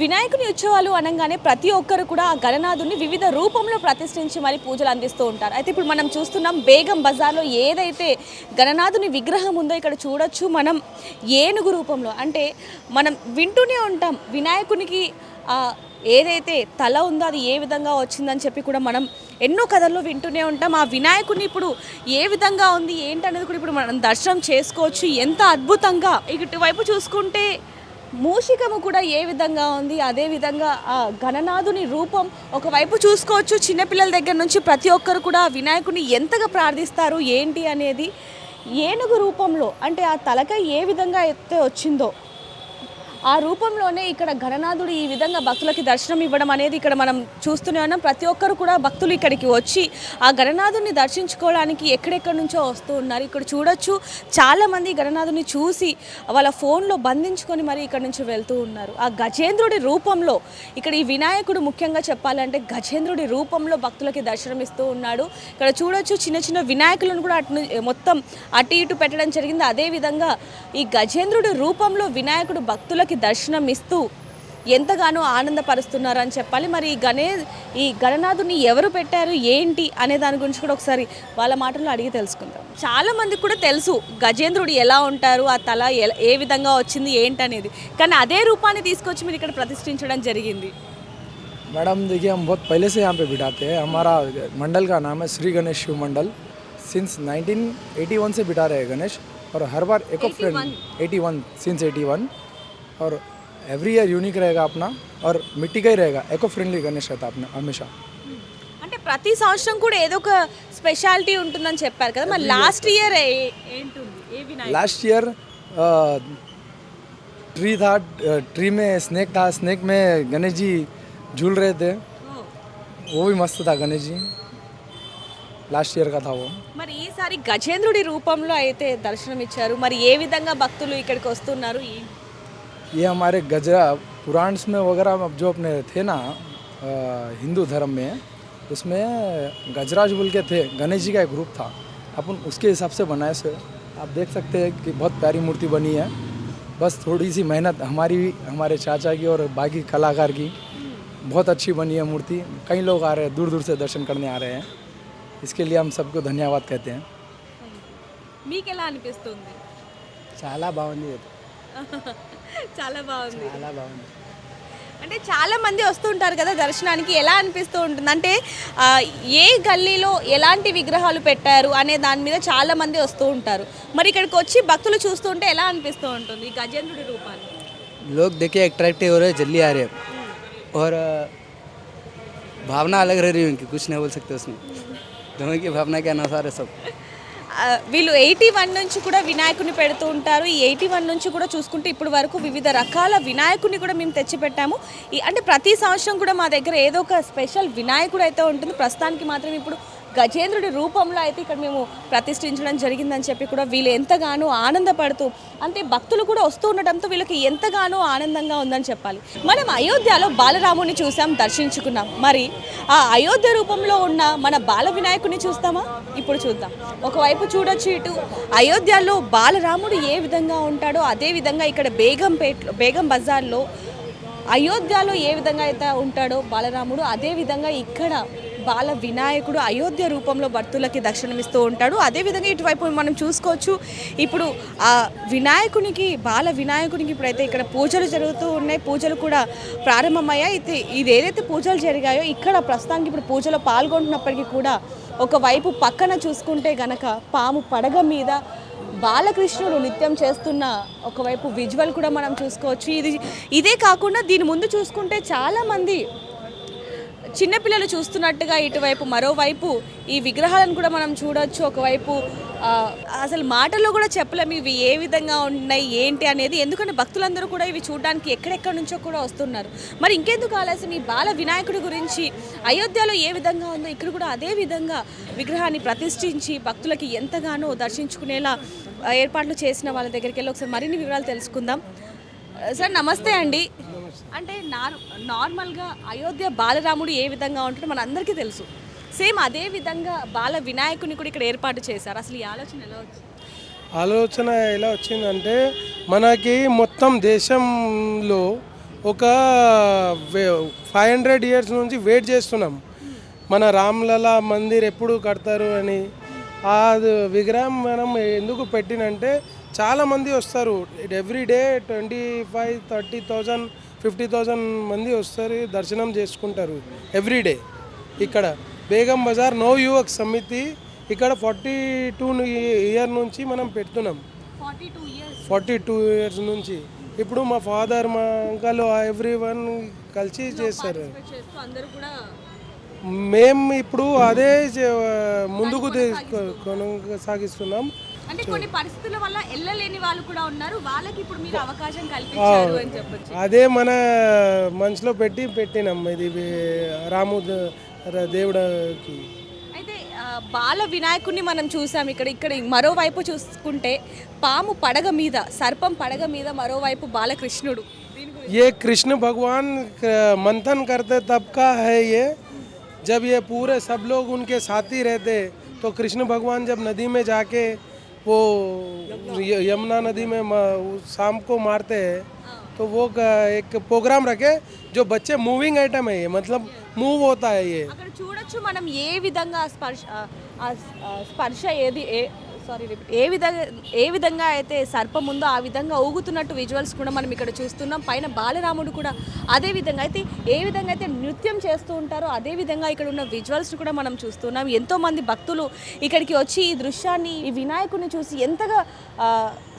వినాయకుని ఉత్సవాలు అనగానే ప్రతి ఒక్కరు కూడా ఆ గణనాథుని వివిధ రూపంలో ప్రతిష్ఠించి మరి పూజలు అందిస్తూ ఉంటారు. అయితే ఇప్పుడు మనం చూస్తున్నాం బేగం బజార్లో ఏదైతే గణనాథుని విగ్రహం ఉందో ఇక్కడ చూడొచ్చు మనం ఏనుగు రూపంలో. అంటే మనం వింటూనే ఉంటాం వినాయకునికి ఏదైతే తల ఉందో అది ఏ విధంగా వచ్చిందని చెప్పి కూడా మనం ఎన్నో కథల్లో వింటూనే ఉంటాం. ఆ వినాయకుని ఇప్పుడు ఏ విధంగా ఉంది ఏంటనేది కూడా ఇప్పుడు మనం దర్శనం చేసుకోవచ్చు. ఎంత అద్భుతంగా ఇటువైపు చూసుకుంటే మూషికము కూడా ఏ విధంగా ఉంది? అదే విధంగా ఆ గణనాథుని రూపం ఒకవైపు చూసుకోవచ్చు. చిన్నపిల్లల దగ్గర నుంచి ప్రతి ఒక్కరు కూడా వినాయకుని ఎంతగా ప్రార్థిస్తారు? ఏంటి అనేది ఏనుగు రూపంలో అంటే ఆ తలకాయ ఏ విధంగా అయితే వచ్చిందో ఆ రూపంలోనే ఇక్కడ గణనాథుడు ఈ విధంగా భక్తులకి దర్శనం ఇవ్వడం అనేది ఇక్కడ మనం చూస్తూనే ఉన్నాం. ప్రతి ఒక్కరు కూడా భక్తులు ఇక్కడికి వచ్చి ఆ గణనాథుడిని దర్శించుకోవడానికి ఎక్కడెక్కడి నుంచో వస్తూ ఉన్నారు. ఇక్కడ చూడొచ్చు చాలామంది గణనాథుని చూసి వాళ్ళ ఫోన్లో బంధించుకొని మరి ఇక్కడ నుంచి వెళ్తూ ఉన్నారు. ఆ గజేంద్రుడి రూపంలో ఇక్కడ ఈ వినాయకుడు ముఖ్యంగా చెప్పాలంటే గజేంద్రుడి రూపంలో భక్తులకి దర్శనం ఇస్తూ ఉన్నాడు. ఇక్కడ చూడొచ్చు చిన్న చిన్న వినాయకులను కూడా అటు మొత్తం అటు ఇటు పెట్టడం జరిగింది. అదే విధంగా ఈ గజేంద్రుడి రూపంలో వినాయకుడు భక్తులకి దర్శనం ఇస్తూ ఎంతగానో ఆనందపరుస్తున్నారు అని చెప్పాలి మరి ఈ గణే ఈ గణనాథుని ఎవరు పెట్టారు ఏంటి అనే దాని గురించి కూడా ఒకసారి వాళ్ళ మాటల్లో అడిగి తెలుసుకుందాం చాలా మందికి కూడా తెలుసు గజేంద్రుడు ఎలా ఉంటారు ఆ తల ఎల- ఏ విధంగా వచ్చింది ఏంటి అనేది కానీ అదే రూపాన్ని తీసుకొచ్చి మీరు ఇక్కడ ప్రతిష్ఠించడం జరిగింది मैडम देखिए हम बहुत पहले से यहाँ पे बिठाते हैं हमारा मंडल का नाम है श्री गणेश शिव मंडल सिंस 1981 से बिठा रहे हैं गणेश और हर बार एको फ्रेंड 81 सिंस 81 और एवरी ईयर यूनिक रहेगा अपना और मिट्टी का ही रहेगा एको फ्रेंडली गणेश रहता अपना हमेशा అంటే ప్రతి సంవత్సరం కూడా ఏదో ఒక స్పెషాలిటీ ఉంటుందని చెప్పారు కదా మరి లాస్ట్ ఇయర్ ఏంటుంది ఏ వినాయకుడు लास्ट ईयर ट्री था ट्री में स्नेक था स्नेक में गणेश जी झूल रहे थे वो भी मस्त था गणेश जी लास्ट ईयर का था वो మరి ఈసారి గజేంద్రుడి రూపంలో అయితే దర్శనం ఇచ్చారు మరి ఏ విధంగా భక్తులు ఇక్కడికి వస్తున్నారు ఏంటి? ये हमारे गजरा पुराण्स में वगैरह अब जो अपने थे ना अ, हिंदू धर्म में उसमें गजराज बोल के थे गणेश जी का एक ग्रुप था अपन उसके हिसाब से बनाए से आप देख सकते हैं कि बहुत प्यारी मूर्ति बनी है बस थोड़ी सी मेहनत हमारी भी हमारे चाचा की और बाकी कलाकार की बहुत अच्छी बनी है मूर्ति कई लोग आ रहे हैं दूर दूर से दर्शन करने आ रहे हैं इसके लिए हम सबको धन्यवाद कहते हैं మీకు ఎలా అనిపిస్తుంది చాలా బాగుంది చాలా బాగుంది చాలా బాగుంది అంటే చాలా మంది వస్తుంటారు కదా దర్శనానికి ఎలా అనిపిస్తూ ఉంటుంది అంటే ఆ, ఏ గల్లీలో ఎలాంటి విగ్రహాలు పెట్టారు అనే దాని మీద చాలా మంది వస్తూ ఉంటారు మరి ఇక్కడికి వచ్చి భక్తులు చూస్తుంటే ఎలా అనిపిస్తూ ఉంటుంది ఈ గజేంద్రుడి రూపాన్ని लोग देखिए अट्रैक्टिव हो रहे हैं जल्दी आ रहे हैं और अ, भावना अलग रह रही है उनकी कुछ नहीं बोल सकते उसमें दोनों की भावना के अनुसार है सब ఆ, వీళ్ళు ఎయిటీ వన్ నుంచి కూడా వినాయకుని పెడుతూ ఉంటారు. ఈ ఎయిటీ వన్ నుంచి కూడా చూసుకుంటే ఇప్పుడు వరకు వివిధ రకాల వినాయకుని కూడా మేము తెచ్చిపెట్టాము. ఈ అంటే ప్రతి సంవత్సరం కూడా మా దగ్గర ఏదో ఒక స్పెషల్ వినాయకుడు అయితే ఉంటుంది. ప్రస్తుతానికి మాత్రం ఇప్పుడు గజేంద్రుడి రూపంలో అయితే ఇక్కడ మేము ప్రతిష్ఠించడం జరిగిందని చెప్పి కూడా వీళ్ళు ఎంతగానో ఆనందపడుతూ అంటే భక్తులు కూడా వస్తూ ఉండడంతో వీళ్ళకి ఎంతగానో ఆనందంగా ఉందని చెప్పాలి. మనం అయోధ్యలో బాలరాముని చూసాం దర్శించుకున్నాం. మరి ఆ అయోధ్య రూపంలో ఉన్న మన బాల వినాయకుని చూస్తామా? ఇప్పుడు చూద్దాం. ఒకవైపు చూడొచ్చు ఇటు. అయోధ్యలో బాలరాముడు ఏ విధంగా ఉంటాడో అదే విధంగా ఇక్కడ బేగంపేట బేగం బజార్లో అయోధ్యలో ఏ విధంగా అయితే ఉంటాడో బాలరాముడు అదే విధంగా ఇక్కడ బాల వినాయకుడు అయోధ్య రూపంలో భక్తులకి దర్శనమిస్తూ ఉంటాడు. అదే విధంగా ఇటువైపు మనం చూసుకోవచ్చు ఇప్పుడు ఆ వినాయకునికి బాల వినాయకునికి ఇప్పుడైతే ఇక్కడ పూజలు జరుగుతూ ఉన్నాయి. పూజలు కూడా ప్రారంభమయ్యాయి. అయితే ఇది ఏదైతే పూజలు జరిగాయో ఇక్కడ ప్రస్తుతానికి ఇప్పుడు పూజలో పాల్గొంటున్నప్పటికీ కూడా ఒకవైపు పక్కన చూసుకుంటే గనక పాము పడగ మీద బాలకృష్ణుడు నృత్యం చేస్తున్న ఒకవైపు విజువల్ కూడా మనం చూసుకోవచ్చు. ఇది ఇదే కాకుండా దీని ముందు చూసుకుంటే చాలామంది చిన్నపిల్లలు చూస్తున్నట్టుగా ఇటువైపు మరోవైపు ఈ విగ్రహాలను కూడా మనం చూడొచ్చు. ఒకవైపు అసలు మాటల్లో కూడా చెప్పలేము ఇవి ఏ విధంగా ఉన్నాయి ఏంటి అనేది. ఎందుకంటే భక్తులందరూ కూడా ఇవి చూడడానికి ఎక్కడెక్కడి నుంచో కూడా వస్తున్నారు. మరి ఇంకెందుకు ఆలస్యం? ఈ బాల వినాయకుడి గురించి అయోధ్యలో ఏ విధంగా ఉందో ఇక్కడ కూడా అదే విధంగా విగ్రహాన్ని ప్రతిష్ఠించి భక్తులకి ఎంతగానో దర్శించుకునేలా ఏర్పాట్లు చేసిన వాళ్ళ దగ్గరికి వెళ్ళి ఒకసారి మరిన్ని వివరాలు తెలుసుకుందాం. సార్ నమస్తే అండి. అంటే నార్మల్గా అయోధ్య బాలరాముడు ఏ విధంగా ఉంటాడో మన అందరికీ తెలుసు. సేమ్ అదే విధంగా బాల వినాయకుని కూడా ఇక్కడ ఏర్పాటు చేశారు. అసలు ఈ ఆలోచన ఎలా వచ్చింది? ఆలోచన ఎలా వచ్చిందంటే మనకి మొత్తం దేశంలో ఒక ఫైవ్ హండ్రెడ్ ఇయర్స్ నుంచి వెయిట్ చేస్తున్నాం. మన రామ్లలా మందిర్ ఎప్పుడు కడతారు అని. ఆ విగ్రహం మనం ఎందుకు పెట్టినంటే చాలామంది వస్తారు. Every day twenty five thirty thousand fifty thousand మంది వస్తారు దర్శనం చేసుకుంటారు ఎవ్రీ డే ఇక్కడ బేగం బజార్ నో యువక్ సమితి ఇక్కడ ఫార్టీ టూ ఇయర్ నుంచి మనం పెడుతున్నాం. ఫార్టీ టూ ఇయర్స్ నుంచి. ఇప్పుడు మా ఫాదర్ మా అంకల్ ఎవ్రీ వన్ కలిసి చేస్తారు మేము ఇప్పుడు అదే ముందుకు తీసుకు- కొనసాగిస్తున్నాం. అంటే కొన్ని పరిస్థితుల వల్ల వెళ్ళలేని వాళ్ళు కూడా ఉన్నారు వాళ్ళకి ఇప్పుడు మీరు అవకాశం కల్పించారు అని చెప్పొచ్చు అదే మన మనసులో పెట్టి పెట్టినాం ఇది వే- రాము ద- ర- దేవుడికి అయితే ఆ, బాల వినాయకుడిని మనం చూసాం ఇక్కడ ఇక్కడ మరోవైపు చూసుకుంటే పాము పడగ మీద సర్పం పడగ మీద మరోవైపు బాలకృష్ణుడు దీని గురించి ये कृष्ण भगवान क- मंथन करते तब का है ये जब ये पूरे सब लोग उनके साथी रहते तो कृष्ण भगवान जब नदी में जाके वो य- यमुना नदी में म- उस शाम को मारते हैं तो वो क- एक प्रोग्राम रखे जो बच्चे मूविंग आइटम है ये मतलब मूव होता है ये అక్కడ చూడొచ్చు మనం ఏ విధంగా ఆ స్పర్శ ఆ, ఆ ఆ స్పర్శ ఏది సారీ సారీ ఏ విధంగా ఏ విధంగా అయితే సర్పం ఉందో ఆ విధంగా ఊగుతున్నట్టు విజువల్స్ కూడా మనం ఇక్కడ చూస్తున్నాం. పైన బాలరాముడు కూడా అదే విధంగా అయితే ఏ విధంగా అయితే నృత్యం చేస్తూ ఉంటారో అదే విధంగా ఇక్కడ ఉన్న విజువల్స్ కూడా మనం చూస్తున్నాం. ఎంతోమంది భక్తులు ఇక్కడికి వచ్చి ఈ దృశ్యాన్ని ఈ వినాయకుడిని చూసి ఎంతగా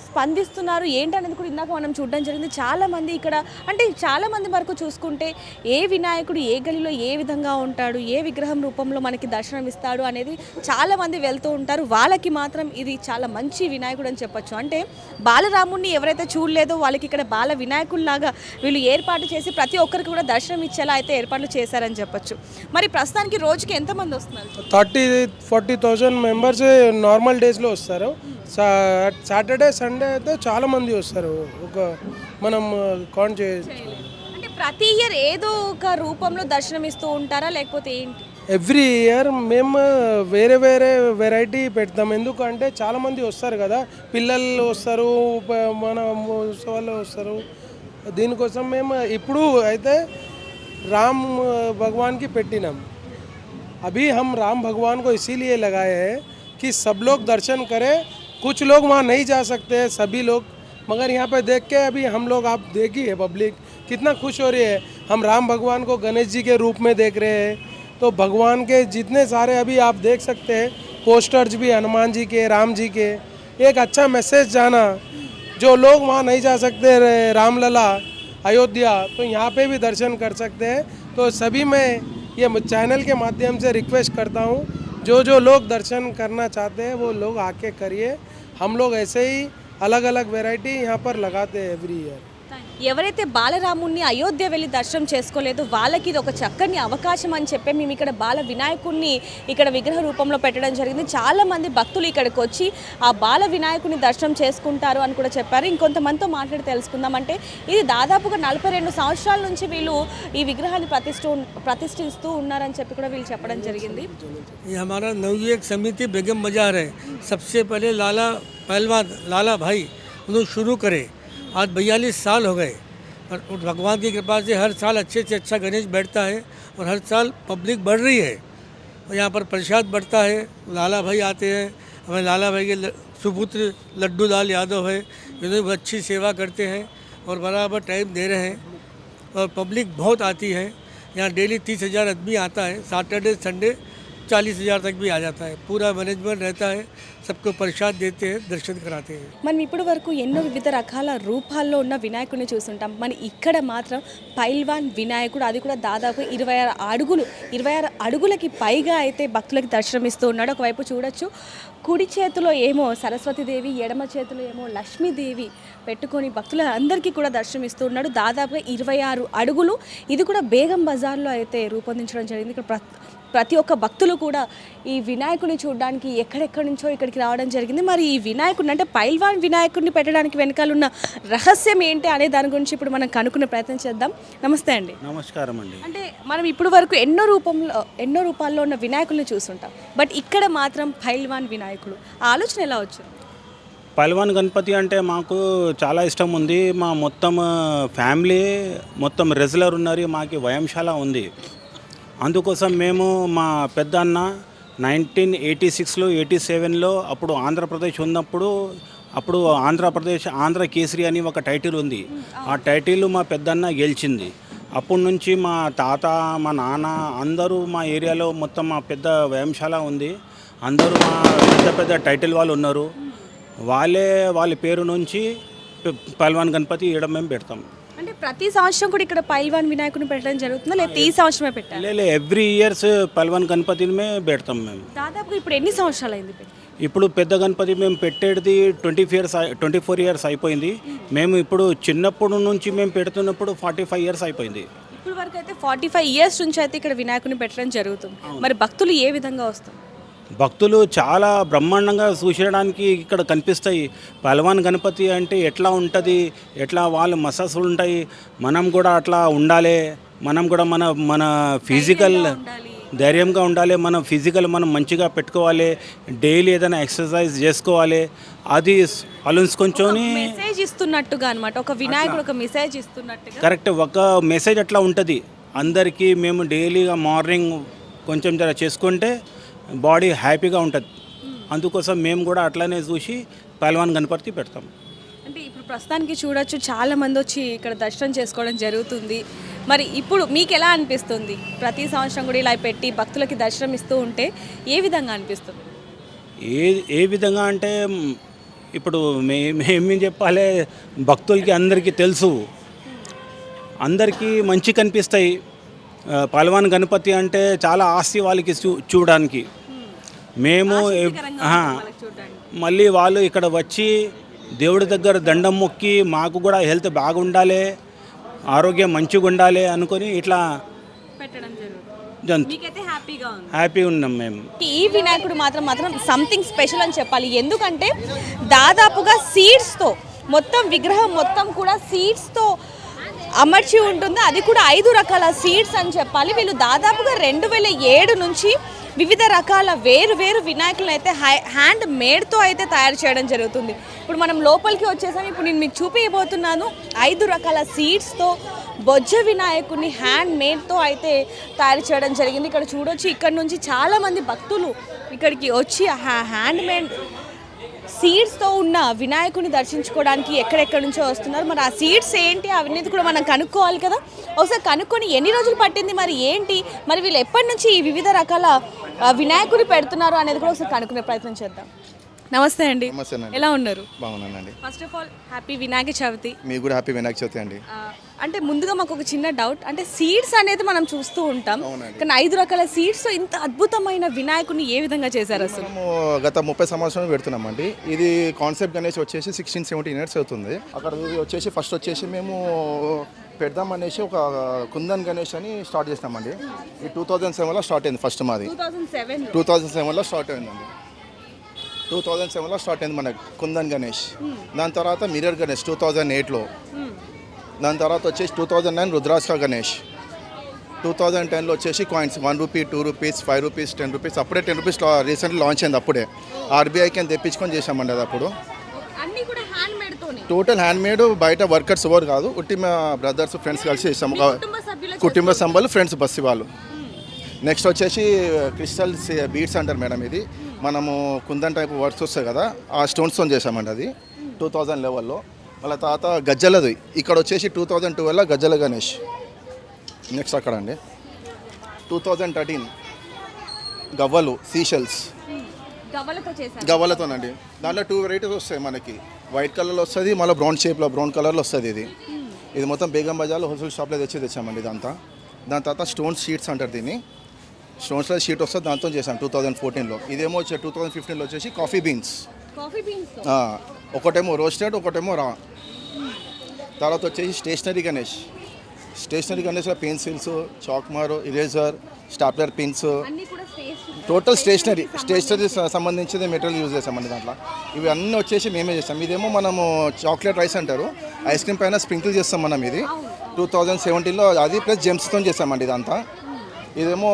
స్పందిస్తున్నారు ఏంటనేది కూడా ఇందాక మనం చూడడం జరిగింది. చాలామంది ఇక్కడ అంటే చాలామంది వరకు చూసుకుంటే ఏ వినాయకుడు ఏ గలిలో ఏ విధంగా ఉంటాడు ఏ విగ్రహం రూపంలో మనకి దర్శనం ఇస్తాడు అనేది చాలామంది వెళ్తూ ఉంటారు. వాళ్ళకి మాత్రం ఇది చాలా మంచి వినాయకుడు అని చెప్పొచ్చు. అంటే బాలరాముడిని ఎవరైతే చూడలేదో వాళ్ళకి ఇక్కడ బాల వినాయకుల్లాగా వీళ్ళు ఏర్పాటు చేసి ప్రతి ఒక్కరికి కూడా దర్శనం ఇచ్చేలా అయితే ఏర్పాట్లు చేశారని చెప్పొచ్చు. మరి ప్రస్తుతానికి రోజుకి ఎంతమంది వస్తున్నారు? Thirty forty thousand members normal డేస్లో వస్తారు. సాటర్డే సండే అయితే చాలా మంది వస్తారు ఒక మనం కౌంట్ చే అంటే ప్రతి ఇయర్ ఏదో ఒక రూపంలో దర్శనం ఇస్తూ ఉంటారా లేకపోతే ఏంటి ఎవ్రీ ఇయర్ మేము వేరే వేరే వెరైటీ పెడతాం ఎందుకంటే చాలా మంది వస్తారు కదా పిల్లలు వస్తారు ప- మన వాళ్ళు వస్తారు దీనికోసం మేము ఇప్పుడు అయితే రామ్ భగవాన్ की పెట్టినాం अभी हम राम भगवान को इसीलिए लगाए हैं कि सब लोग दर्शन करें कुछ लोग वहाँ नहीं जा सकते सभी लोग। मगर यहाँ पर देख के अभी हम लोग आप देखिए पब्लिक, कितना खुश हो रही है। हम राम भगवान को गणेश जी के रूप में देख रहे हैं। तो भगवान के जितने सारे अभी आप देख सकते हैं पोस्टर्स भी हनुमान जी के, राम जी के, एक अच्छा मैसेज जाना। जो लोग वहाँ नहीं जा सकते रामलला, अयोध्या तो यहाँ पे भी दर्शन कर सकते हैं। तो सभी मैं ये चैनल के माध्यम से रिक्वेस्ट करता हूँ। जो जो लोग दर्शन करना चाहते हैं, वो लोग आके करिए। हम लोग ऐसे ही अलग अलग वैरायटी यहाँ पर लगाते हैं एवरी ईयर ఎవరైతే బాలరాముణ్ణి అయోధ్య వెళ్ళి దర్శనం చేసుకోలేదో వాళ్ళకి ఇది ఒక చక్కని అవకాశం అని చెప్పి మేము ఇక్కడ బాల వినాయకుడిని ఇక్కడ విగ్రహ రూపంలో పెట్టడం జరిగింది చాలా మంది భక్తులు ఇక్కడికి వచ్చి ఆ బాల వినాయకుడిని దర్శనం చేసుకుంటారు అని కూడా చెప్పారు ఇంకొంతమందితో మాట్లాడి తెలుసుకుందాం అంటే ఇది దాదాపుగా నలభై రెండు సంవత్సరాల నుంచి వీళ్ళు ఈ విగ్రహాన్ని ప్రతిష్ఠ ప్రతిష్ఠిస్తూ ఉన్నారని చెప్పి కూడా వీళ్ళు చెప్పడం జరిగింది ये हमारा नवयुवक समिति बेगम बाजार है सबसे पहले लाला पहलवान लाला भाई उन्होंने शुरू करे आज बयालीस साल हो गए और भगवान की कृपा से हर साल अच्छे से अच्छा गणेश बैठता है और हर साल पब्लिक बढ़ रही है। और यहाँ पर प्रसाद बढ़ता है, लाला भाई आते हैं। हमें लाला भाई के सुपुत्र लड्डू लाल यादव है इन्होंने अच्छी सेवा करते हैं और बराबर टाइम दे रहे हैं और पब्लिक बहुत आती है। यहाँ डेली तीस हज़ार आदमी आता है, सैटरडे, संडे चालीस हज़ार तक भी आ जाता है पूरा मैनेजमेंट रहता है सबको प्रसाद देते हैं दर्शन कराते हैं మనం ఇప్పటి వరకు ఎన్నో వివిధ రకాల రూపాల్లో ఉన్న వినాయకుడిని చూస్తుంటాం మన ఇక్కడ మాత్రం పైల్వాన్ వినాయకుడు అది కూడా దాదాపు ఇరవై ఆరు అడుగులు ఇరవై ఆరు అడుగులకి పైగా అయితే భక్తులకి దర్శనమిస్తూ ఉన్నాడు ఒకవైపు చూడొచ్చు కుడి చేతిలో ఏమో సరస్వతీదేవి ఎడమ చేతిలో ఏమో లక్ష్మీదేవి పెట్టుకొని భక్తుల అందరికీ కూడా దర్శనమిస్తూ ఉన్నాడు దాదాపుగా ఇరవై ఆరు అడుగులు ఇది కూడా బేగం బజార్లో అయితే రూపొందించడం జరిగింది ఇక్కడ ప్ర- ప్రతి ఒక్క భక్తులు కూడా ఈ వినాయకుడిని చూడడానికి ఎక్కడెక్కడి నుంచో ఇక్కడికి రావడం జరిగింది. మరి ఈ వినాయకుడిని అంటే పైల్వాన్ వినాయకుడిని పెట్టడానికి వెనకాల ఉన్న రహస్యం ఏంటి అనే దాని గురించి ఇప్పుడు మనం కనుక్కునే ప్రయత్నం చేద్దాం. నమస్తే అండి. నమస్కారం అండి. అంటే మనం ఇప్పుడు వరకు ఎన్నో రూపంలో ఎన్నో రూపాల్లో ఉన్న వినాయకుల్ని చూస్తుంటాం. బట్ ఇక్కడ మాత్రం పైల్వాన్ వినాయకుడు ఆ ఆలోచన ఎలా వచ్చింది? పల్వాన్ గణపతి అంటే మాకు చాలా ఇష్టం ఉంది. మా మొత్తం ఫ్యామిలీ మొత్తం రెగ్యులర్ ఉన్నారు. మాకు వ్యాయామశాల ఉంది. అందుకోసం మేము మా పెద్దన్న నైన్టీన్ ఎయిటీ సిక్స్లో ఎయిటీ సెవెన్లో అప్పుడు ఆంధ్రప్రదేశ్ ఉన్నప్పుడు అప్పుడు ఆంధ్రప్రదేశ్ ఆంధ్ర కేసరి అని ఒక టైటిల్ ఉంది. ఆ టైటిల్ మా పెద్దన్న గెలిచింది. అప్పటి నుంచి మా తాత మా నాన్న అందరూ మా ఏరియాలో మొత్తం మా పెద్ద వ్యాయామశాల ఉంది. అందరూ మా పెద్ద పెద్ద టైటిల్ వాళ్ళు ఉన్నారు. వాళ్ళే వాళ్ళ పేరు నుంచి పల్వాన్ గణపతి ఇవ్వడం మేము పెడతాం. ప్రతి సంవత్సరం కూడా ఇక్కడ పైల్వాన్ వినాయకుని పెట్టడం జరుగుతుందా? లేకపోతే ఈ సంవత్సరమే పెట్టారు? లే ఎవ్రీ ఇయర్స్ పల్వాన్ గణపతిని పెడతాం మేము. దాదాపుగా ఇప్పుడు ఎన్ని సంవత్సరాలు అయింది పెట్టి? ఇప్పుడు పెద్ద గణపతి మేము పెట్టేది twenty years twenty four years అయిపోయింది. మేము ఇప్పుడు చిన్నప్పుడు నుంచి మేము పెడుతున్నప్పుడు ఫార్టీ ఫైవ్ ఇయర్స్ అయిపోయింది. ఇప్పుడు వరకు అయితే ఫార్టీ ఫైవ్ ఇయర్స్ నుంచి అయితే ఇక్కడ వినాయకుని పెట్టడం జరుగుతుంది. మరి భక్తులు ఏ విధంగా వస్తారు? భక్తులు చాలా బ్రహ్మాండంగా చూసేయడానికి ఇక్కడ కనిపిస్తాయి. పల్వాన్ గణపతి అంటే ఎట్లా ఉంటుంది? ఎట్లా వాళ్ళు మసాసులు ఉంటాయి? మనం కూడా అట్లా ఉండాలి. మనం కూడా మన మన ఫిజికల్ ధైర్యంగా ఉండాలి. మన ఫిజికల్ మనం మంచిగా పెట్టుకోవాలి. డైలీ ఏదైనా ఎక్సర్సైజ్ చేసుకోవాలి. అది ఆలోచించుకొని మెసేజ్ ఇస్తున్నట్టుగా అన్నమాట. ఒక వినాయకుడు ఒక మెసేజ్ ఇస్తున్నట్టుగా. కరెక్ట్. ఒక మెసేజ్ అట్లా ఉంటుంది. అందరికీ మేము డైలీగా మార్నింగ్ కొంచెం జర చేసుకుంటే బాడీ హ్యాపీగా ఉంటుంది. అందుకోసం మేము కూడా అట్లానే చూసి పల్వాన్ గణపతి పెడతాం. అంటే ఇప్పుడు ప్రస్తుతానికి చూడొచ్చు చాలా మంది వచ్చి ఇక్కడ దర్శనం చేసుకోవడం జరుగుతుంది. మరి ఇప్పుడు మీకు ఎలా అనిపిస్తుంది? ప్రతి సంవత్సరం కూడా ఇలా పెట్టి భక్తులకి దర్శనం ఇస్తూ ఉంటే ఏ విధంగా అనిపిస్తుంది? ఏ ఏ విధంగా అంటే ఇప్పుడు మే మేమేం చెప్పాలి భక్తులకి అందరికీ తెలుసు. అందరికీ మంచి కనిపిస్తాయి. పల్వాన్ గణపతి అంటే చాలా ఆస్తి వాళ్ళకి చూ చూడడానికి. మేము మళ్ళీ వాళ్ళు ఇక్కడ వచ్చి దేవుడి దగ్గర దండం మొక్కి మాకు కూడా హెల్త్ బాగుండాలి ఆరోగ్యం మంచిగా ఉండాలి అనుకొని ఇట్లా పెట్టడం జరుగుతుంది. జంతు. మీకైతే హ్యాపీగా ఉంది. హ్యాపీ ఉన్నాం మేము. ఈ వినాయకుడు మాత్రం మాత్రం సంథింగ్ స్పెషల్ అని చెప్పాలి. ఎందుకంటే దాదాపుగా సీడ్స్తో మొత్తం విగ్రహం మొత్తం కూడా సీడ్స్తో అమర్చి ఉంటుంది. అది కూడా ఐదు రకాల సీడ్స్ అని చెప్పాలి. వీళ్ళు దాదాపుగా రెండు వేల ఏడు నుంచి వివిధ రకాల వేరు వేరు వినాయకులను అయితే హై- హ్యాండ్ మేడ్తో అయితే తయారు చేయడం జరుగుతుంది. ఇప్పుడు మనం లోపలికి వచ్చేసాం. ఇప్పుడు నేను మీకు చూపించబోతున్నాను ఐదు రకాల సీడ్స్తో బొజ్జ వినాయకుడిని హ్యాండ్ మేడ్తో అయితే తయారు చేయడం జరిగింది. ఇక్కడ చూడొచ్చు ఇక్కడ నుంచి చాలామంది భక్తులు ఇక్కడికి వచ్చి హ్యాండ్ మేడ్ సీడ్స్తో ఉన్న వినాయకుని దర్శించుకోవడానికి ఎక్కడెక్కడి నుంచో వస్తున్నారు. మరి ఆ సీడ్స్ ఏంటి? అవన్నీ కూడా మనం కనుక్కోవాలి కదా. ఒకసారి కనుక్కొని ఎన్ని రోజులు పట్టింది మరి? ఏంటి? మరి వీళ్ళు ఎప్పటి నుంచి ఈ వివిధ రకాల వినాయకుని పెడుతున్నారు అనేది కూడా ఒకసారి కనుక్కునే ప్రయత్నం చేద్దాం. నమస్తే అండి. నమస్తేనండి. ఎలా ఉన్నారు? బాగున్నానండి. First of all happy Vinayaka Chavithi మీకు కూడా హ్యాపీ వినాయక చవితి అండి. అంటే ముందుగా మాకు ఒక చిన్న డౌట్ అంటే సీడ్స్ అనేది మనం చూస్తూ ఉంటాం. కానీ ఐదు రకాల సీడ్స్ ఇంత అద్భుతమైన వినాయకుని ఏ విధంగా చేశారు అసలు? గత ముప్పై సంవత్సరాలు పెడుతున్నామండి. ఇది కాన్సెప్ట్ గణేష్ వచ్చేసి సిక్స్టీన్ సెవెంటీన్ ఇయర్స్ అవుతుంది. అక్కడ వచ్చేసి ఫస్ట్ వచ్చేసి మేము పెడదాం అనేసి ఒక కుందన్ గణేష్ అని స్టార్ట్ చేస్తామండి. ఈ టూ థౌజండ్ సెవెన్లో స్టార్ట్ అయింది ఫస్ట్ మాది. టూ థౌజండ్ సెవెన్లో స్టార్ట్ అయిందండి. టూ థౌజండ్ సెవెన్లో స్టార్ట్ అయింది మన కుందన్ గణేష్. దాని తర్వాత మిరర్ గణేష్ టూ థౌజండ్ ఎయిట్లో. దాని తర్వాత వచ్చేసి two thousand nine Rudraksha Ganesh. Two thousand టెన్లో వచ్చేసి coins one rupee two rupees five rupees ten rupees అప్పుడే టెన్ రూపీస్ రీసెంట్లీ లాంచ్ అయింది అప్పుడే. ఆర్బీఐకి అని తెప్పించుకొని చేసామండి అది అప్పుడు. టోటల్ హ్యాండ్ మేడ్ బయట వర్కర్స్ ఎవరు కాదు ఉట్టి మా బ్రదర్స్ ఫ్రెండ్స్ కలిసి చేసాము కుటుంబ సంబలు ఫ్రెండ్స్ బస్సు వాళ్ళు. నెక్స్ట్ వచ్చేసి క్రిస్టల్ బీడ్స్ అంటారు మేడం ఇది. మనము కుందన్ టైప్ వర్క్స్ వస్తాయి కదా ఆ స్టోన్స్తో చేసామండి అది టూ థౌజండ్ లెవెల్లో మళ్ళీ తర్వాత గజ్జలది. ఇక్కడ వచ్చేసి టూ థౌజండ్ ట్వెల్వ్లో గజ్జల గణేష్. నెక్స్ట్ అక్కడ అండి. టూ థౌజండ్ థర్టీన్ గవ్వలు సీషెల్స్ గవ్వలతోనండి. దాంట్లో టూ వెరైటీస్ వస్తాయి మనకి. వైట్ కలర్లో వస్తుంది మళ్ళీ బ్రౌన్ షేప్లో బ్రౌన్ కలర్లో వస్తుంది ఇది. ఇది మొత్తం బేగం బజార్లో హోల్సేల్ షాప్లో తెచ్చి తెచ్చామండి ఇదంతా. దాని తర్వాత స్టోన్ షీట్స్ అంటారు దీన్ని. స్టోన్స్లో షీట్ వస్తుంది దాంతో చేశాం టూ థౌజండ్ ఫోర్టీన్లో ఇదేమో వచ్చే టూ థౌజండ్ ఫిఫ్టీన్లో వచ్చేసి కాఫీ బీన్స్ కాఫీ బీన్స్ ఒకటేమో రోస్టెడ్ ఒకటేమో రా తర్వాత వచ్చేసి స్టేషనరీ గణేష్ స్టేషనరీ గణేష్లో పెన్సిల్స్ చాక్మార్ ఇరేజర్ స్టాప్లర్ పిన్స్ అన్ని కూడా స్టేజ్ టోటల్ స్టేషనరీ స్టేషనరీ సంబంధించిన మెటీరియల్ యూజ్ చేస్తామండి దాంట్లో. ఇవి అన్నీ వచ్చేసి మేమే చేస్తాం. ఇదేమో మనము చాక్లెట్ రైస్ అంటారు. ఐస్ క్రీమ్ పైన స్ప్రింకిల్ చేస్తాం మనం ఇది. టూ థౌజండ్ సెవెంటీన్లో అది ప్లస్ జెమ్స్తో చేస్తామండి ఇదంతా. ఇదేమో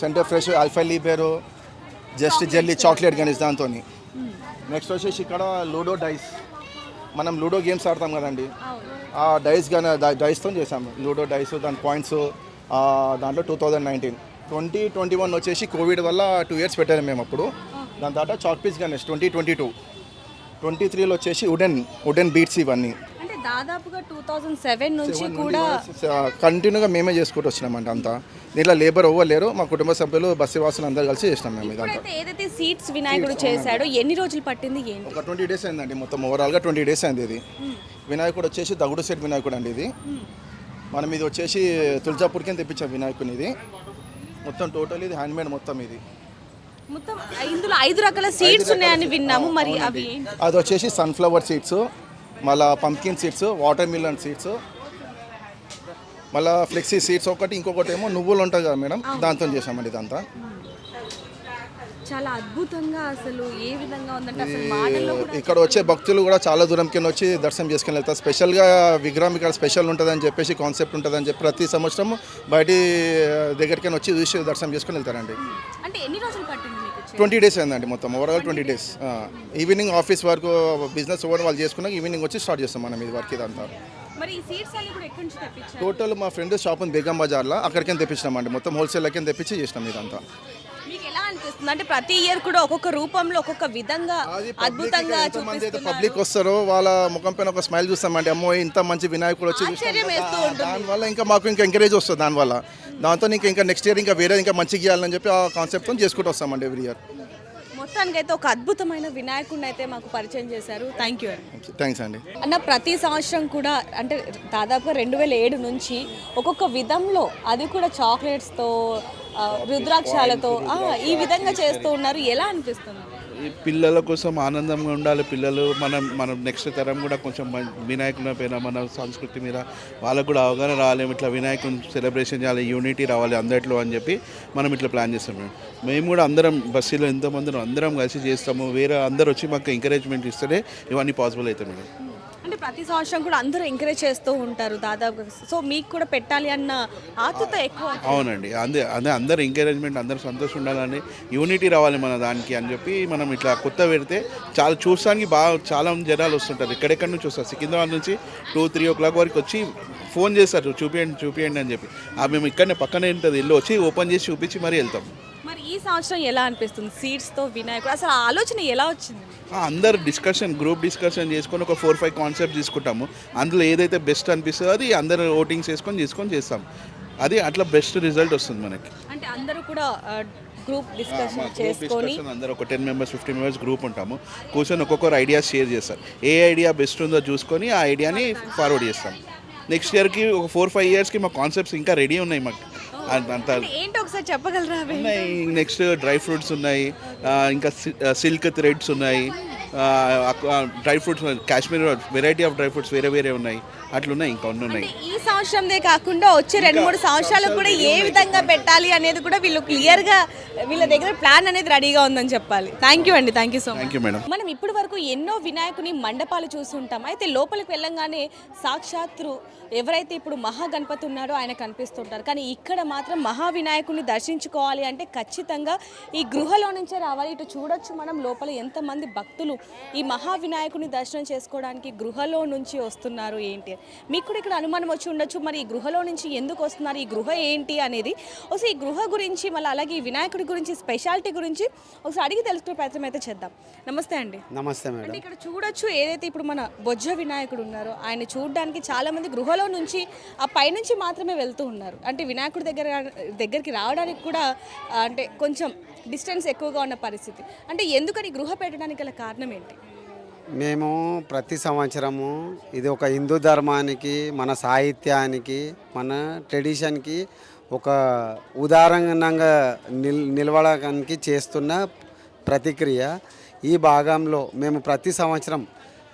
centre fresh Alpenliebe just jelly chocolate Ganesh దాంతో నెక్స్ట్ వచ్చేసి ఇక్కడ లూడో డైస్. మనం లూడో గేమ్స్ ఆడతాం కదండి. ఆ డైస్ కానీ డైస్తో చేసాము లూడో డైస్ దాని పాయింట్స్ దాంట్లో two thousand nineteen. Twenty twenty one వచ్చేసి కోవిడ్ వల్ల టూ ఇయర్స్ పెట్టాము మేము అప్పుడు. దాని తర్వాత chalk piece Ganesh twenty twenty two. Twenty త్రీలో వచ్చేసి వుడెన్ వుడెన్ బీట్స్ ఇవన్నీ. దాదాపుగా టూ థౌజండ్ సెవెన్ నుంచి కూడా కంటిన్యూగా మేమే చేసుకుంటూ వచ్చినామండి అంతా. దీంట్లో లేబర్ లేరు మా కుటుంబ సభ్యులు బస్సు అందరు కలిసి చేసినాం మేము ఇదంతా. ఏదైతే సీట్స్ వినాయకుడు చేశాడో ఎన్ని రోజులు పట్టింది ఏంటి? ఒక ట్వంటీ డేస్ అయిందండి మొత్తం ఓవరాల్గా ట్వంటీ డేస్ అయింది ఇది. వినాయకుడు వచ్చేసి దగుడు సెట్ వినాయకుడు అండి ఇది. మనం ఇది వచ్చేసి తులజాపూర్కి తెప్పించాం వినాయకుని ఇది. మొత్తం టోటల్ ఇది హ్యాండ్ మేడ్ మొత్తం ఇది. మొత్తం ఇందులో ఐదు రకాల సీట్స్ ఉన్నాయని విన్నాము మరి అవి? అది వచ్చేసి సన్ఫ్లవర్ సీడ్స్ మళ్ళా pumpkin seeds water melon seeds మళ్ళా ఫ్లెక్సీ సీడ్స్ ఒకటి ఇంకొకటి ఏమో నువ్వులు ఉంటాయి కదా మేడం దాంతో చేసామండి ఇదంతా. చాలా అద్భుతంగా అసలు ఏ విధంగా ఉందంటే అసలు మాటల్లో కూడా ఇక్కడ వచ్చే భక్తులు కూడా చాలా దూరం కింద వచ్చి దర్శనం చేసుకుని వెళ్తారు. స్పెషల్గా విగ్రహం ఇక్కడ స్పెషల్ ఉంటుందని చెప్పేసి కాన్సెప్ట్ ఉంటుందని చెప్పి ప్రతి సంవత్సరం బయటి దగ్గరికి వచ్చి చూసి దర్శనం చేసుకుని వెళ్తారండి. అంటే ఎన్ని రోజులు? ట్వంటీ డేస్ అయిందండి మొత్తం. Overall twenty days evening office వరకు బిజినెస్ ఓవర్ వాళ్ళు చేసుకున్నాక ఈవినింగ్ వచ్చి స్టార్ట్ చేస్తాం మనం ఇది వర్క్ ఇదంతా. టోటల్ మా ఫ్రెండ్ షాప్ ఉంది బేగం బజార్లో. అక్కడికి తెప్పించినామండి. మొత్తం హోల్సేల్ కింద తెప్పించి చేసినాం ఇదంతా. అనిపిస్తుంది అంటే ప్రతి ఇయర్ కూడా ఒక్కొక్క రూపంలో ఒక్కొక్క విధంగా అద్భుతంగా పబ్లిక్ వస్తారో వాళ్ళ ముఖం పైన ఒక స్మైల్ చూస్తామండి అమ్మో ఇంత మంచి వినాయకుడు వచ్చి. దానివల్ల ఇంకా మాకు ఇంకా ఎంకరేజ్ వస్తుంది దానివల్ల. దాంతో ఇంకా ఇంకా నెక్స్ట్ ఇయర్ ఇంకా వేరే ఇంకా మంచిగా గీయాలని చెప్పి ఆ కాన్సెప్ట్తో చేసుకుంటూ వస్తామండి ఎవ్రీ ఇయర్ మొత్తానికైతే ఒక అద్భుతమైన వినాయకుడిని అయితే మాకు పరిచయం చేశారు. థ్యాంక్ యూ థ్యాంక్స్ అండి. అన్న ప్రతి సంవత్సరం కూడా అంటే దాదాపుగా రెండు వేల ఏడు నుంచి ఒక్కొక్క విధంలో అది కూడా చాక్లెట్స్తో రుద్రాక్షాలతో ఈ విధంగా చేస్తూ ఉన్నారు. ఎలా అనిపిస్తుంది? పిల్లల కోసం ఆనందంగా ఉండాలి. పిల్లలు మనం మనం నెక్స్ట్ తరం కూడా కొంచెం వినాయకుని పైన మన సంస్కృతి మీద వాళ్ళకు కూడా అవగాహన రావాలి ఇట్లా వినాయకుని సెలబ్రేషన్ చేయాలి యూనిటీ రావాలి అందరిలో అని చెప్పి మనం ఇట్లా ప్లాన్ చేస్తాం. మేడం మేము కూడా అందరం బస్సులో ఎంతోమంది అందరం కలిసి చేస్తాము. వేరే అందరు వచ్చి మాకు ఎంకరేజ్మెంట్ ఇస్తేనే ఇవన్నీ పాసిబుల్ అవుతాయి మేడం. అంటే ప్రతి సంవత్సరం కూడా అందరూ ఎంకరేజ్ చేస్తూ ఉంటారు దాదాపుగా సో మీకు కూడా పెట్టాలి అన్న ఆతృత ఎక్కువ. అవునండి. అందే అదే అందరు ఎంకరేజ్మెంట్ అందరు సంతోషం ఉండాలని యూనిటీ రావాలి మన దానికి అని చెప్పి మనం ఇట్లా కొత్త పెడితే చాలా చూడడానికి బాగా చాలా జనాలు వస్తుంటారు. ఎక్కడెక్కడి నుంచి వస్తారు? సికింద్రాబాద్ నుంచి టూ త్రీ ఓ క్లాక్ వరకు వచ్చి ఫోన్ చేస్తారు. చూపియండి చూపియండి అని చెప్పి. ఆ మేము ఇక్కడనే పక్కనే ఉంటుంది. ఇల్లు వచ్చి ఓపెన్ చేసి చూపించి మరీ వెళ్తాం. మరి ఈ సంవత్సరం ఎలా అనిపిస్తుంది? సీట్స్తో వినాయకుడు అసలు ఆలోచన ఎలా వచ్చింది? అందరు డిస్కషన్ గ్రూప్ డిస్కషన్ చేసుకొని ఒక ఫోర్ ఫైవ్ కాన్సెప్ట్ తీసుకుంటాము. అందులో ఏదైతే బెస్ట్ అనిపిస్తుందో అది అందరు ఓటింగ్స్ చేసుకొని చేసుకొని చేస్తాం. అది అట్లా బెస్ట్ రిజల్ట్ వస్తుంది మనకి. అంటే అందరూ కూడా గ్రూప్ డిస్కషన్ గ్రూప్ చేసుకొని అందరూ ఒక ten members fifteen members group ఉంటాము. కూర్చొని ఒక్కొక్కరు ఐడియాస్ షేర్ చేస్తారు. ఏ ఐడియా బెస్ట్ ఉందో చూసుకొని ఆ ఐడియాని ఫార్వర్డ్ చేస్తాం. నెక్స్ట్ ఇయర్కి ఒక ఫోర్ ఫైవ్ ఇయర్స్కి మా కాన్సెప్ట్స్ ఇంకా రెడీ ఉన్నాయి మాకు. అంత- ఏంటో ఒకసారి చెప్పగలరా? ఉన్నాయి. నెక్స్ట్ డ్రై ఫ్రూట్స్ ఉన్నాయి. ఇంకా సిల్క్ థ్రెడ్స్ ఉన్నాయి. Dry fruits Kashmir variety of dry fruits వేరే వేరే ఉన్నాయి. అట్లున్నాయి ఇంకా ఉన్నాయి. ఈ సంవత్సరందే కాకుండా వచ్చే రెండు మూడు సంవత్సరాలకు కూడా ఏ విధంగా పెట్టాలి అనేది కూడా వీళ్ళు క్లియర్గా వీళ్ళ దగ్గర ప్లాన్ అనేది రెడీగా ఉందని చెప్పాలి. థ్యాంక్ యూ అండి thank you so much madam మనం ఇప్పటి వరకు ఎన్నో వినాయకుని మండపాలు చూస్తుంటాం అయితే లోపలికి వెళ్ళంగానే సాక్షాత్తు ఎవరైతే ఇప్పుడు మహాగణపతి ఉన్నాడో ఆయన కనిపిస్తుంటారు. కానీ ఇక్కడ మాత్రం మహావినాయకుని దర్శించుకోవాలి అంటే ఖచ్చితంగా ఈ గృహలో నుంచే రావాలి. ఇటు చూడొచ్చు మనం లోపల ఎంతమంది భక్తులు ఈ మహావినాయకుని దర్శనం చేసుకోవడానికి గృహలో నుంచి వస్తున్నారు ఏంటి? అని. మీకు కూడా ఇక్కడ అనుమానం వచ్చి ఉండొచ్చు. మరి ఈ గృహలో నుంచి ఎందుకు వస్తున్నారు? ఈ గృహ ఏంటి అనేది ఒకసారి ఈ గృహ గురించి మళ్ళీ అలాగే ఈ వినాయకుడి గురించి స్పెషాలిటీ గురించి ఒకసారి అడిగి తెలుసుకునే ప్రయత్నం అయితే చేద్దాం. నమస్తే అండి. నమస్తే అంటే మేడం ఇక్కడ చూడొచ్చు ఏదైతే ఇప్పుడు మన బొజ్జ వినాయకుడు ఉన్నారో ఆయన చూడడానికి చాలా మంది గృహలో నుంచి ఆ పైనుంచి మాత్రమే వెళ్తూ ఉన్నారు. అంటే వినాయకుడి దగ్గర దగ్గరికి రావడానికి కూడా అంటే కొంచెం డిస్టెన్స్ ఎక్కువగా ఉన్న పరిస్థితి. అంటే ఎందుకని గృహ పెట్టడానికి గల కారణం ఏంటి మేము ప్రతి సంవత్సరము ఇది ఒక హిందూ ధర్మానికి మన సాహిత్యానికి మన ట్రెడిషన్కి ఒక ఉదాహరణంగా నిల్ నిలవడానికి చేస్తున్న ప్రతిక్రియ ఈ భాగంలో మేము ప్రతి సంవత్సరం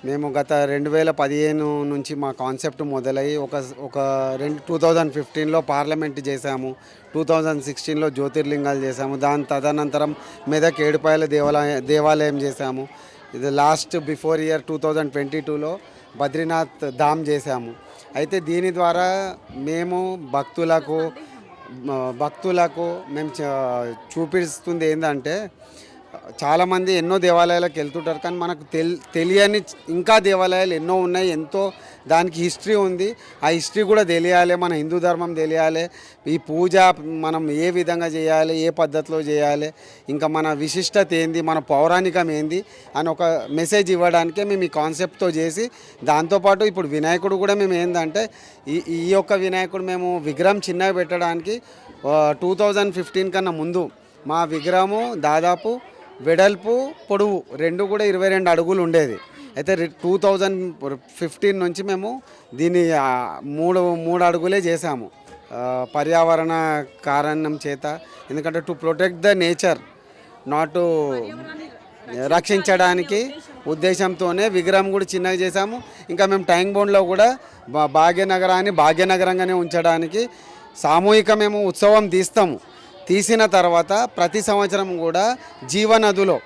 మేము గత రెండు వేల పదిహేను నుంచి మా కాన్సెప్ట్ మొదలై ఒక ఒక రెండు టూ థౌజండ్ ఫిఫ్టీన్లో పార్లమెంట్ చేశాము టూ థౌజండ్ సిక్స్టీన్లో జ్యోతిర్లింగాలు చేశాము దాని తదనంతరం మెదక్ ఏడుపాయల దేవాలయ దేవాలయం చేశాము ఇది last before year two thousand twenty టూలో బద్రీనాథ్ ధామ్ చేశాము. అయితే దీని ద్వారా మేము భక్తులకు భక్తులకు మేము చ- చూపిస్తుంది ఏంటంటే చాలామంది ఎన్నో దేవాలయాలకు వెళ్తుంటారు కానీ మనకు తెల్ తెలియని ఇంకా దేవాలయాలు ఎన్నో ఉన్నాయి ఎంతో దానికి హిస్టరీ ఉంది. ఆ హిస్టరీ కూడా తెలియాలి మన హిందూ ధర్మం తెలియాలి. ఈ పూజ మనం ఏ విధంగా చేయాలి ఏ పద్ధతిలో చేయాలి ఇంకా మన విశిష్టత ఏంది మన పౌరాణికం ఏంది అని ఒక మెసేజ్ ఇవ్వడానికే మేము ఈ కాన్సెప్ట్తో చేసి దాంతోపాటు ఇప్పుడు వినాయకుడు కూడా మేము ఏంటంటే ఈ ఈ యొక్క వినాయకుడు మేము విగ్రహం చిన్నగా పెట్టడానికి టూ థౌజండ్ ఫిఫ్టీన్ కన్నా ముందు మా విగ్రహము దాదాపు వెడల్పు పొడవు రెండు కూడా ఇరవై రెండు అడుగులు ఉండేది. అయితే టూ థౌజండ్ ఫిఫ్టీన్ నుంచి మేము దీన్ని మూడు మూడు అడుగులే చేసాము పర్యావరణ కారణం చేత. ఎందుకంటే to protect the nature not రక్షించడానికి ఉద్దేశంతోనే విగ్రహం కూడా చిన్నగా చేశాము. ఇంకా మేము ట్యాంక్ బోన్లో కూడా భా- భాగ్యనగరాన్ని భాగ్యనగరంగానే ఉంచడానికి సామూహిక మేము ఉత్సవం తీస్తాము. తీసిన తర్వాత ప్రతి సంవత్సరం కూడా జీవనదులో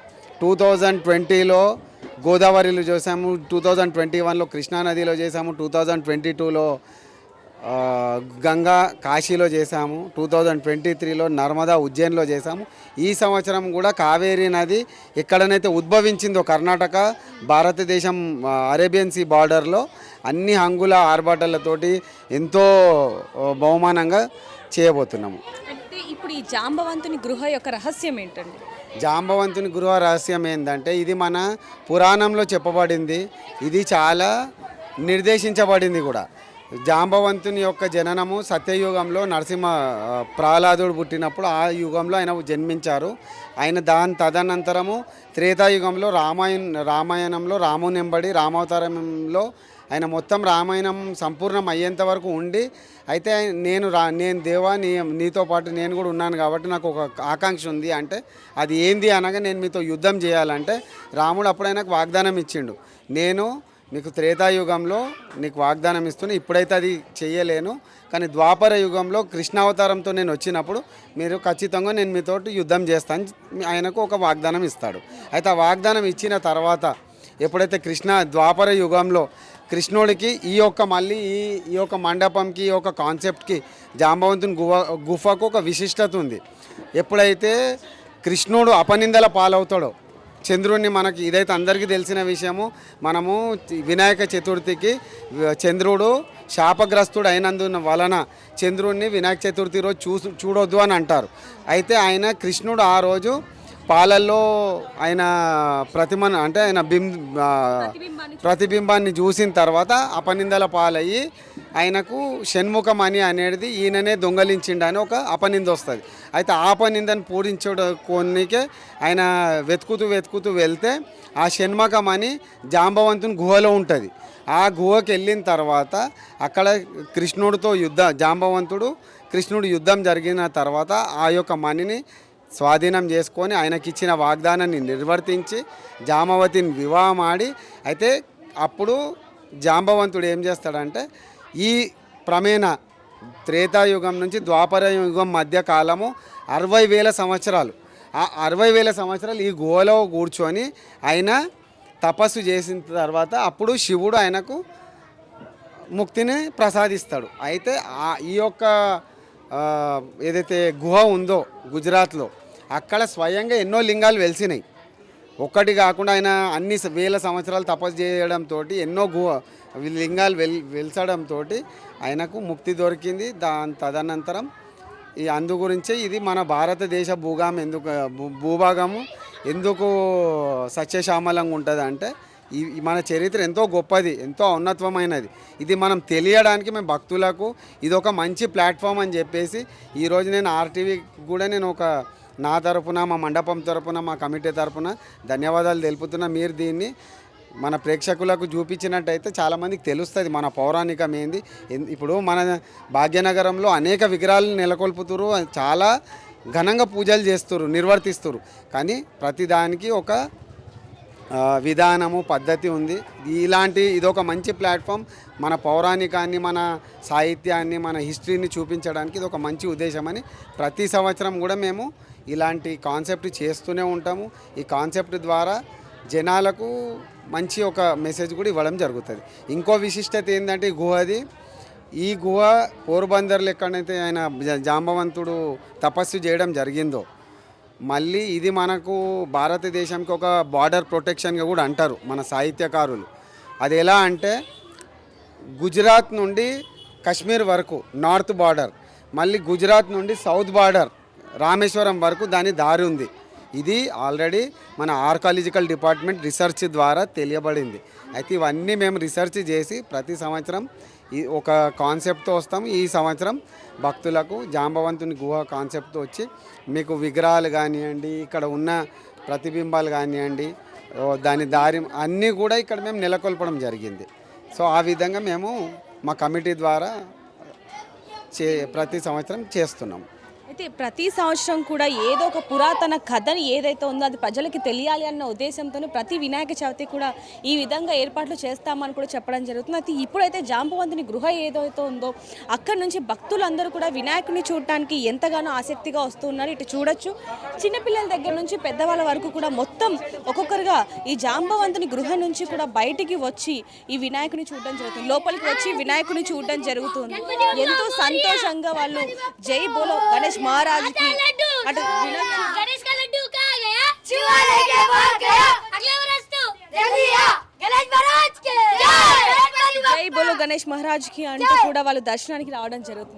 టూ థౌజండ్ ట్వంటీలో గోదావరిలో చేసాము టూ థౌజండ్ ట్వంటీ వన్లో కృష్ణానదిలో చేసాము టూ థౌజండ్ ట్వంటీ టూలో గంగా కాశీలో చేసాము టూ థౌజండ్ ట్వంటీ త్రీలో నర్మదా ఉజ్జయిన్లో చేసాము ఈ సంవత్సరం కూడా కావేరీ నది ఎక్కడనైతే ఉద్భవించిందో కర్ణాటక భారతదేశం అరేబియన్ సీ బార్డర్లో అన్ని హంగుల ఆర్భాటాలతోటి ఎంతో బహుమానంగా చేయబోతున్నాము. ఇప్పుడు ఈ జాంబవంతుని గృహ యొక్క రహస్యం ఏంటండి? జాంబవంతుని గృహ రహస్యం ఏంటంటే ఇది మన పురాణంలో చెప్పబడింది. ఇది చాలా నిర్దేశించబడింది కూడా. జాంబవంతుని యొక్క జననము సత్యయుగంలో నరసింహ ప్రహ్లాదుడు పుట్టినప్పుడు ఆ యుగంలో ఆయన జన్మించారు. ఆయన దాని తదనంతరము త్రేతాయుగంలో రామాయణ రామాయణంలో రామునెంబడి రామావతారంలో ఆయన మొత్తం రామాయణం సంపూర్ణం అయ్యేంత వరకు ఉండి అయితే నేను రా నేను దేవా నీ నీతో పాటు నేను కూడా ఉన్నాను కాబట్టి నాకు ఒక ఆకాంక్ష ఉంది అంటే అది ఏంది అనగా నేను మీతో యుద్ధం చేయాలంటే రాముడు అప్పుడు ఆయనకు వాగ్దానం ఇచ్చిండు. నేను మీకు త్రేతాయుగంలో నీకు వాగ్దానం ఇస్తున్నా ఇప్పుడైతే అది చేయలేను కానీ ద్వాపర యుగంలో కృష్ణావతారంతో నేను వచ్చినప్పుడు మీరు ఖచ్చితంగా నేను మీతోటి యుద్ధం చేస్తాను ఆయనకు ఒక వాగ్దానం ఇస్తాడు. అయితే ఆ వాగ్దానం ఇచ్చిన తర్వాత ఎప్పుడైతే కృష్ణ ద్వాపర యుగంలో కృష్ణుడికి ఈ యొక్క మళ్ళీ ఈ ఈ యొక్క మండపంకి ఈ యొక్క కాన్సెప్ట్కి జాంబవంతుని గుహ గుఫకు ఒక విశిష్టత ఉంది. ఎప్పుడైతే కృష్ణుడు అపనిందల పాలవుతాడో చంద్రుడిని మనకి ఇదైతే అందరికీ తెలిసిన విషయము మనము వినాయక చతుర్థికి చంద్రుడు శాపగ్రస్తుడు అయినందున వలన చంద్రుడిని వినాయక చతుర్థి రోజు చూ చూడొద్దు అని అంటారు. అయితే ఆయన కృష్ణుడు ఆ రోజు పాలల్లో ఆయన ప్రతిమను అంటే ఆయన బిం ప్రతిబింబాన్ని చూసిన తర్వాత అపనిందల పాలయ్యి ఆయనకు షణ్ముఖం అని అనేది ఈయననే దొంగలించిండని ఒక అపనింద వస్తుంది. అయితే ఆ అపనిందని పూరించుకోనికే ఆయన వెతుకుతూ వెతుకుతూ వెళ్తే ఆ షణ్ముఖం అని జాంబవంతుని గుహలో ఉంటుంది. ఆ గుహకి వెళ్ళిన తర్వాత అక్కడ కృష్ణుడితో యుద్ధ జాంబవంతుడు కృష్ణుడు యుద్ధం జరిగిన తర్వాత ఆ యొక్క మణిని స్వాధీనం చేసుకొని ఆయనకిచ్చిన వాగ్దానాన్ని నిర్వర్తించి జామవతిని వివాహం ఆడి అయితే అప్పుడు జాంబవంతుడు ఏం చేస్తాడంటే ఈ ప్రమేణ త్రేతాయుగం నుంచి ద్వాపర యుగం మధ్య కాలము అరవై వేల సంవత్సరాలు. ఆ అరవై వేల సంవత్సరాలు ఈ గుహలో కూర్చొని ఆయన తపస్సు చేసిన తర్వాత అప్పుడు శివుడు ఆయనకు ముక్తిని ప్రసాదిస్తాడు. అయితే ఈ యొక్క ఏదైతే గుహ ఉందో గుజరాత్లో అక్కడ స్వయంగా ఎన్నో లింగాలు వెలిసినాయి. ఒక్కటి కాకుండా ఆయన అన్ని వేల సంవత్సరాలు తపస్సు చేయడంతో ఎన్నో గుహ లింగాలు వెల్ వెలిసడంతో ఆయనకు ముక్తి దొరికింది. దాని తదనంతరం ఈ అందు గురించే ఇది మన భారతదేశ భూగాం ఎందుకు భూభాగము ఎందుకు సత్యశ్యామలంగా ఉంటుంది అంటే ఈ మన చరిత్ర ఎంతో గొప్పది ఎంతో ఉన్నతమైనది ఇది మనం తెలియడానికి మేము భక్తులకు ఇది ఒక మంచి ప్లాట్ఫామ్ అని చెప్పేసి ఈరోజు నేను ఆర్టీవీ కూడా నేను ఒక నా తరపున మా మండపం తరపున మా కమిటీ తరపున ధన్యవాదాలు తెలుపుతున్నా మీరు దీన్ని మన ప్రేక్షకులకు చూపించినట్టయితే చాలామందికి తెలుస్తుంది మన పౌరాణికం ఏంది. ఇప్పుడు మన భాగ్యనగరంలో అనేక విగ్రహాలు నెలకొల్పుతురు చాలా ఘనంగా పూజలు చేస్తురు నిర్వర్తిస్తురు. కానీ ప్రతిదానికి ఒక విధానము పద్ధతి ఉంది. ఇలాంటి ఇదొక మంచి ప్లాట్ఫామ్. మన పౌరాణికాన్ని మన సాహిత్యాన్ని మన హిస్టరీని చూపించడానికి ఇది ఒక మంచి ఉద్దేశమని ప్రతి సంవత్సరం కూడా మేము ఇలాంటి కాన్సెప్ట్ చేస్తూనే ఉంటాము. ఈ కాన్సెప్ట్ ద్వారా జనాలకు మంచి ఒక మెసేజ్ కూడా ఇవ్వడం జరుగుతుంది. ఇంకో విశిష్టత ఏంటంటే ఈ గుహది ఈ గుహ పోరుబందర్లు ఎక్కడైతే ఆయన జాంబవంతుడు తపస్సు చేయడం జరిగిందో మళ్ళీ ఇది మనకు భారతదేశంకి ఒక బార్డర్ ప్రొటెక్షన్గా కూడా అంటారు మన సాహిత్యకారులు. అది ఎలా అంటే గుజరాత్ నుండి కశ్మీర్ వరకు నార్త్ బార్డర్ మళ్ళీ గుజరాత్ నుండి సౌత్ బార్డర్ రామేశ్వరం వరకు దాని దారి ఉంది. ఇది ఆల్రెడీ మన ఆర్కాలజికల్ డిపార్ట్మెంట్ రీసెర్చ్ ద్వారా తెలియబడింది. అయితే ఇవన్నీ మేము రీసెర్చ్ చేసి ప్రతి సంవత్సరం ఈ ఒక కాన్సెప్ట్తో వస్తాం. ఈ సంవత్సరం భక్తులకు జాంబవంతుని గుహ కాన్సెప్ట్తో వచ్చి మీకు విగ్రహాలు కానివ్వండి ఇక్కడ ఉన్న ప్రతిబింబాలు కానివ్వండి దాని దారి అన్నీ కూడా ఇక్కడ మేము నెలకొల్పడం జరిగింది. సో ఆ విధంగా మేము మా కమిటీ ద్వారా చే ప్రతి సంవత్సరం చేస్తున్నాం. అయితే ప్రతి సంవత్సరం కూడా ఏదో ఒక పురాతన కథని ఏదైతే ఉందో అది ప్రజలకి తెలియాలి అన్న ఉద్దేశంతో ప్రతి వినాయక చవితి కూడా ఈ విధంగా ఏర్పాట్లు చేస్తామని కూడా చెప్పడం జరుగుతుంది. అయితే ఇప్పుడైతే జాంబవంతుని గృహ ఏదైతే ఉందో అక్కడ నుంచి భక్తులందరూ కూడా వినాయకుని చూడటానికి ఎంతగానో ఆసక్తిగా వస్తూ ఉన్నారు. ఇటు చూడొచ్చు. చిన్నపిల్లల దగ్గర నుంచి పెద్దవాళ్ళ వరకు కూడా మొత్తం ఒక్కొక్కరుగా ఈ జాంబవంతుని గృహ నుంచి కూడా బయటికి వచ్చి ఈ వినాయకుని చూడడం జరుగుతుంది. లోపలికి వచ్చి వినాయకుని చూడడం జరుగుతుంది. ఎంతో సంతోషంగా వాళ్ళు జై బోలో గణేష్ మహారాజ్కి అటు వినాయక गणेश का लड्डू कहाँ गया शिवालय के बाहर गया अगले वर्ष तो देख लिया गणेश महाराज के जय జై బోలో గణేష్ మహారాజ్కి అంటూ కూడా వాళ్ళు దర్శనానికి రావడం జరుగుతుంది